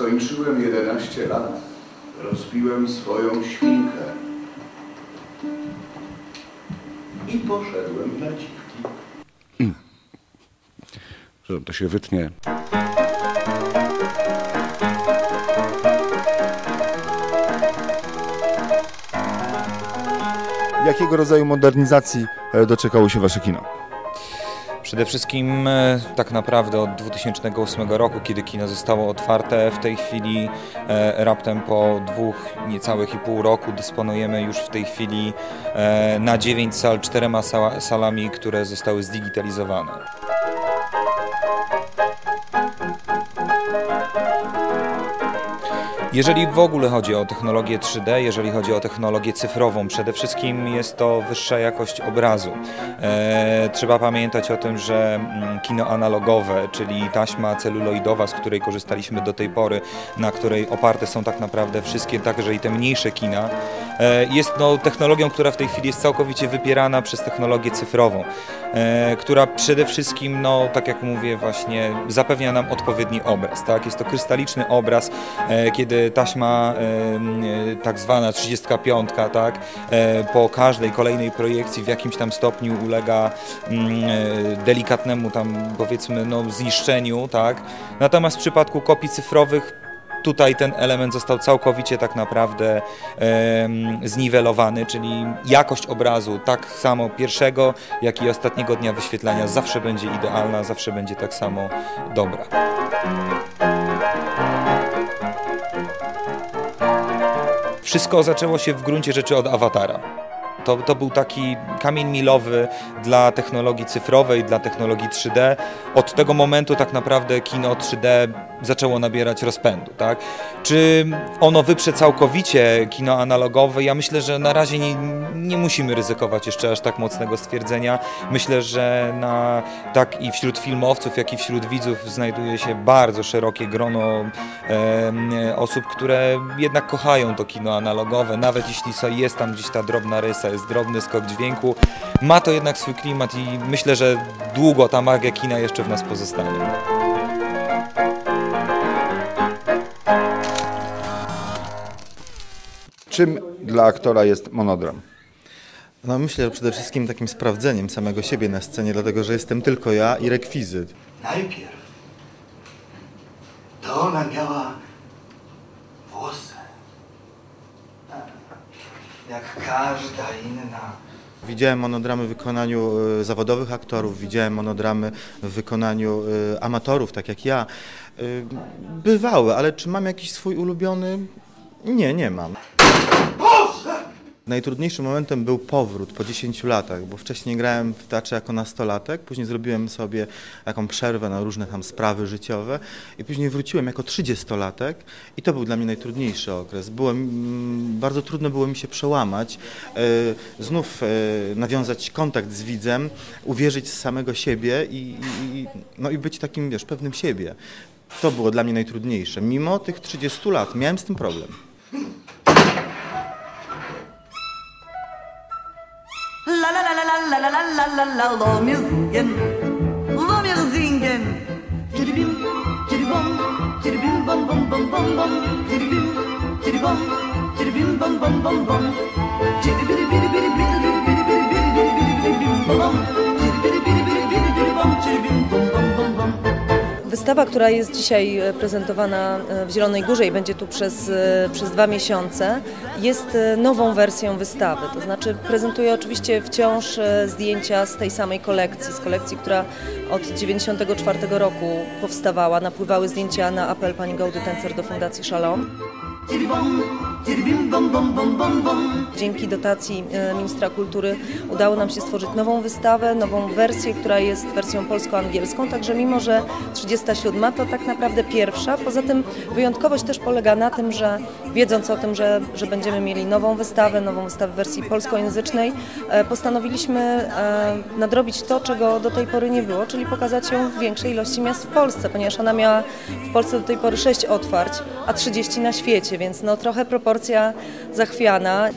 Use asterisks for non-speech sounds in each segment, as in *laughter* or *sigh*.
skończyłem 11 lat, rozbiłem swoją świnkę i poszedłem na dziwki. Że to się wytnie. Jakiego rodzaju modernizacji e, doczekało się wasze kino? Przede wszystkim e, tak naprawdę od 2008 roku, kiedy kino zostało otwarte, w tej chwili e, raptem po dwóch niecałych i pół roku dysponujemy już w tej chwili e, na 9 sal czterema sala, salami, które zostały zdigitalizowane. Jeżeli w ogóle chodzi o technologię 3D, jeżeli chodzi o technologię cyfrową, przede wszystkim jest to wyższa jakość obrazu. E, trzeba pamiętać o tym, że mm, kino analogowe, czyli taśma celuloidowa, z której korzystaliśmy do tej pory, na której oparte są tak naprawdę wszystkie, także i te mniejsze kina, e, jest no, technologią, która w tej chwili jest całkowicie wypierana przez technologię cyfrową, e, która przede wszystkim, no, tak jak mówię, właśnie zapewnia nam odpowiedni obraz. Tak? Jest to krystaliczny obraz, e, kiedy taśma tak zwana 35, tak, e, po każdej kolejnej projekcji w jakimś tam stopniu ulega mm, e, delikatnemu tam powiedzmy no, zniszczeniu, tak. Natomiast w przypadku kopii cyfrowych Tutaj ten element został całkowicie tak naprawdę zniwelowany, czyli jakość obrazu tak samo pierwszego, jak i ostatniego dnia wyświetlania zawsze będzie idealna, zawsze będzie tak samo dobra. Wszystko zaczęło się w gruncie rzeczy od awatara. To, to był taki kamień milowy dla technologii cyfrowej, dla technologii 3D. Od tego momentu tak naprawdę kino 3D zaczęło nabierać rozpędu. Tak? Czy ono wyprze całkowicie kino analogowe? Ja myślę, że na razie nie, nie musimy ryzykować jeszcze aż tak mocnego stwierdzenia. Myślę, że na, tak i wśród filmowców, jak i wśród widzów znajduje się bardzo szerokie grono em, osób, które jednak kochają to kino analogowe, nawet jeśli jest tam gdzieś ta drobna rysa, jest drobny skok dźwięku, ma to jednak swój klimat i myślę, że długo ta magia kina jeszcze w nas pozostanie. Czym dla aktora jest monodram? No myślę, że przede wszystkim takim sprawdzeniem samego siebie na scenie, dlatego że jestem tylko ja i rekwizyt. Najpierw to ona miała włosy. Jak każda inna. Widziałem monodramy w wykonaniu e, zawodowych aktorów, widziałem monodramy w wykonaniu e, amatorów, tak jak ja. E, Bywały, ale czy mam jakiś swój ulubiony? Nie, nie mam. Najtrudniejszym momentem był powrót po 10 latach, bo wcześniej grałem w teatrze jako nastolatek, później zrobiłem sobie taką przerwę na różne tam sprawy życiowe i później wróciłem jako 30-latek i to był dla mnie najtrudniejszy okres. Było, mm, bardzo trudno było mi się przełamać, e, znów e, nawiązać kontakt z widzem, uwierzyć z samego siebie i, i, no i być takim, wiesz, pewnym siebie. To było dla mnie najtrudniejsze. Mimo tych 30 lat miałem z tym problem. La la la la la la la la la la Lomizingen Lomizingen Kiribim kiribom kiribim bom bom bom bom bom Kiribim kiribom kiribim bom bom bom bom Kiribiri biri biri biri biri biri biri biri biri biri biri bim bom Kiribiri Wystawa, która jest dzisiaj e, prezentowana e, w Zielonej Górze i będzie tu przez, e, przez dwa miesiące, jest nową wersją wystawy. To znaczy prezentuje oczywiście wciąż zdjęcia z tej samej kolekcji, z kolekcji, która od 1994 roku powstawała. Napływały zdjęcia na apel pani Gołdy Tencer do Fundacji Shalom. Dzięki dotacji e, ministra kultury udało nam się stworzyć nową wystawę, nową wersję, która jest wersją polsko-angielską. Także mimo, że 37 to tak naprawdę pierwsza. Poza tym wyjątkowość też polega na tym, że wiedząc o tym, że, że będziemy mieli nową wystawę, nową wystawę w wersji polskojęzycznej, e, postanowiliśmy e, nadrobić to, czego do tej pory nie było, czyli pokazać ją w większej ilości miast w Polsce, ponieważ ona miała w Polsce do tej pory 6 otwarć, a 30 na świecie, więc no trochę proporcja zachwiana.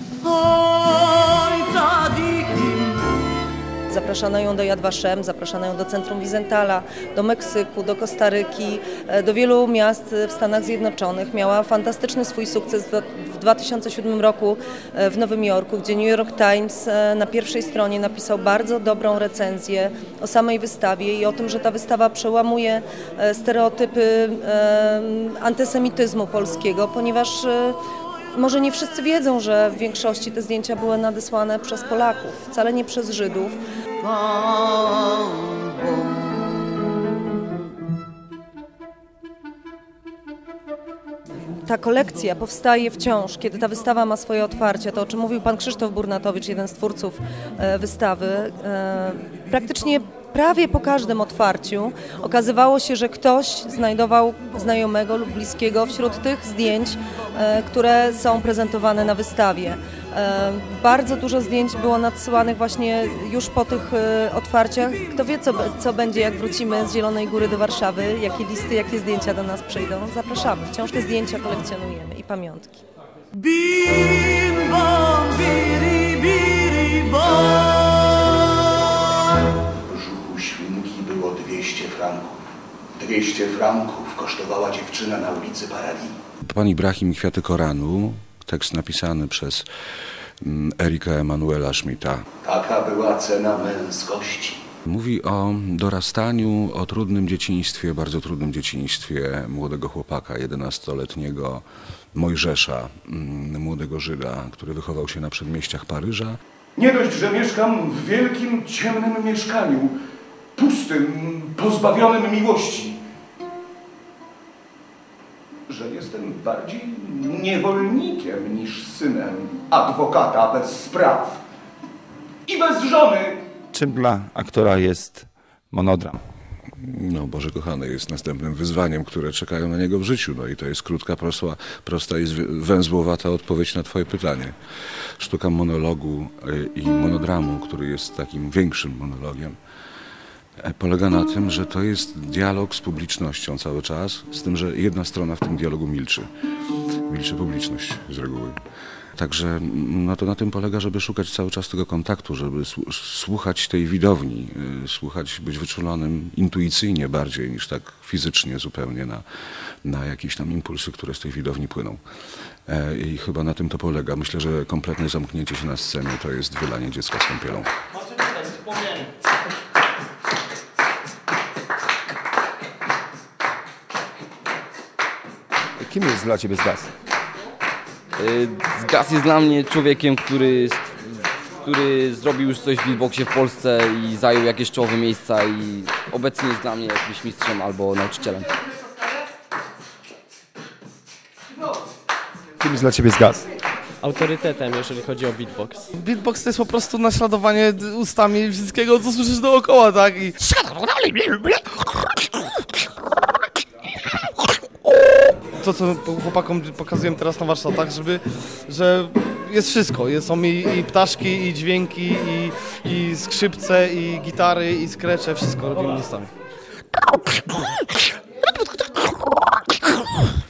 Zapraszano ją do Yad Vashem, zapraszano ją do centrum Wizentala, do Meksyku, do Kostaryki, e, do wielu miast w Stanach Zjednoczonych. Miała fantastyczny swój sukces w 2007 roku e, w Nowym Jorku, gdzie New York Times e, na pierwszej stronie napisał bardzo dobrą recenzję o samej wystawie i o tym, że ta wystawa przełamuje stereotypy antysemityzmu polskiego, ponieważ może nie wszyscy wiedzą, że w większości te zdjęcia były nadesłane przez Polaków, wcale nie przez Żydów. Ta kolekcja powstaje wciąż, kiedy ta wystawa ma swoje otwarcie. To, o czym mówił pan Krzysztof Burnatowicz, jeden z twórców e, wystawy. E, praktycznie prawie po każdym otwarciu okazywało się, że ktoś znajdował znajomego lub bliskiego wśród tych zdjęć, e, które są prezentowane na wystawie. E, Bardzo dużo zdjęć było nadsyłanych właśnie już po tych e, otwarciach. Kto wie, co, co będzie, jak wrócimy z Zielonej Góry do Warszawy, jakie listy, jakie zdjęcia do nas przyjdą. Zapraszamy. Wciąż te zdjęcia kolekcjonujemy i pamiątki. Bim bom, biri biri bom. Franków. 200 franków kosztowała dziewczyna na ulicy Paradis. Pan Ibrahim Kwiaty Koranu, tekst napisany przez mm, Erika Emanuela Schmidta. Taka była cena męskości. Mówi o dorastaniu, o trudnym dzieciństwie, bardzo trudnym dzieciństwie młodego chłopaka, 11-letniego Mojżesza, mm, młodego Żyda, który wychował się na przedmieściach Paryża. Nie dość, że mieszkam w wielkim, ciemnym mieszkaniu, pustym, pozbawionym miłości, że jestem bardziej niewolnikiem niż synem adwokata bez spraw i bez żony. Czym dla aktora jest monodram? No, Boże kochany, jest następnym wyzwaniem, które czekają na niego w życiu. No i to jest krótka, prosta, prosta i węzłowata odpowiedź na Twoje pytanie. Sztuka monologu y, i monodramu, który jest takim większym monologiem, e, polega na tym, że to jest dialog z publicznością cały czas, z tym, że jedna strona w tym dialogu milczy. Milczy publiczność z reguły. Także mm, no to na tym polega, żeby szukać cały czas tego kontaktu, żeby słu- słuchać tej widowni, y, słuchać, być wyczulonym intuicyjnie bardziej niż tak fizycznie zupełnie na, na jakieś tam impulsy, które z tej widowni płyną. E, I chyba na tym to polega. Myślę, że kompletne zamknięcie się na scenie to jest wylanie dziecka z kąpielą. Kim jest dla ciebie Zgas? Y, Zgas jest dla mnie człowiekiem, który, który zrobił już coś w beatboxie w Polsce i zajął jakieś czołowe miejsca i obecnie jest dla mnie jakimś mistrzem albo nauczycielem. Kim jest dla ciebie Zgas? autorytetem, jeżeli chodzi o beatbox. Beatbox to jest po prostu naśladowanie ustami wszystkiego, co słyszysz dookoła, tak? I... *laughs* To, co chłopakom pokazuję teraz na warsztatach, żeby, że jest wszystko. Są i, i ptaszki, i dźwięki, i, i skrzypce, i gitary, i skrecze, wszystko robimy ustami.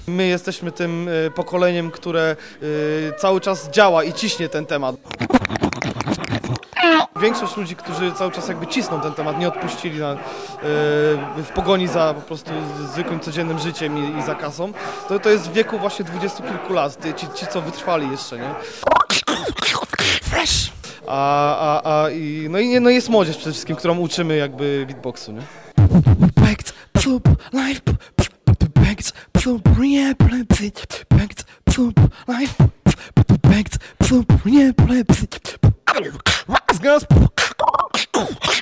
My jesteśmy tym y, pokoleniem, które y, cały czas działa i ciśnie ten temat. Większość ludzi, którzy cały czas jakby cisną ten temat, nie odpuścili na, y, w pogoni za po prostu zwykłym, codziennym życiem i, i za kasą, to, to jest w wieku właśnie dwudziestu kilku lat, ci, ci co wytrwali jeszcze, nie? Fresh! A, a, a i, no i no jest młodzież przede wszystkim, którą uczymy jakby beatboxu, nie? Backed, life, backed, backed, life, backed, yeah,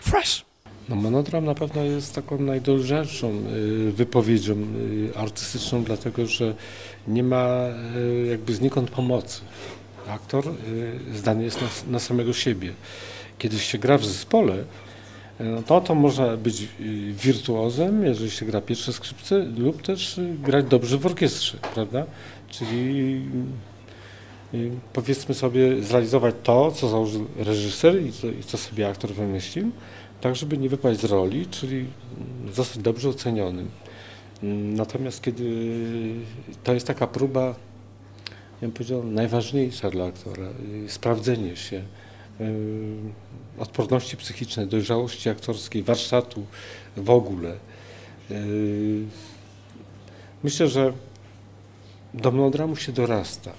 Fresh! No monodram na pewno jest taką najdolżejszą y, wypowiedzią y, artystyczną, dlatego że nie ma y, jakby znikąd pomocy. Aktor zdany jest na, na samego siebie. Kiedy się gra w zespole, no to, to można być wirtuozem, jeżeli się gra pierwsze skrzypce, lub też grać dobrze w orkiestrze, prawda? Czyli powiedzmy sobie zrealizować to, co założył reżyser i co, i co sobie aktor wymyślił, tak żeby nie wypaść z roli, czyli zostać dobrze ocenionym. Natomiast kiedy to jest taka próba, ja bym powiedział, najważniejsza dla aktora, sprawdzenie się, odporności psychicznej, dojrzałości aktorskiej, warsztatu w ogóle. Myślę, że do melodramu się dorasta.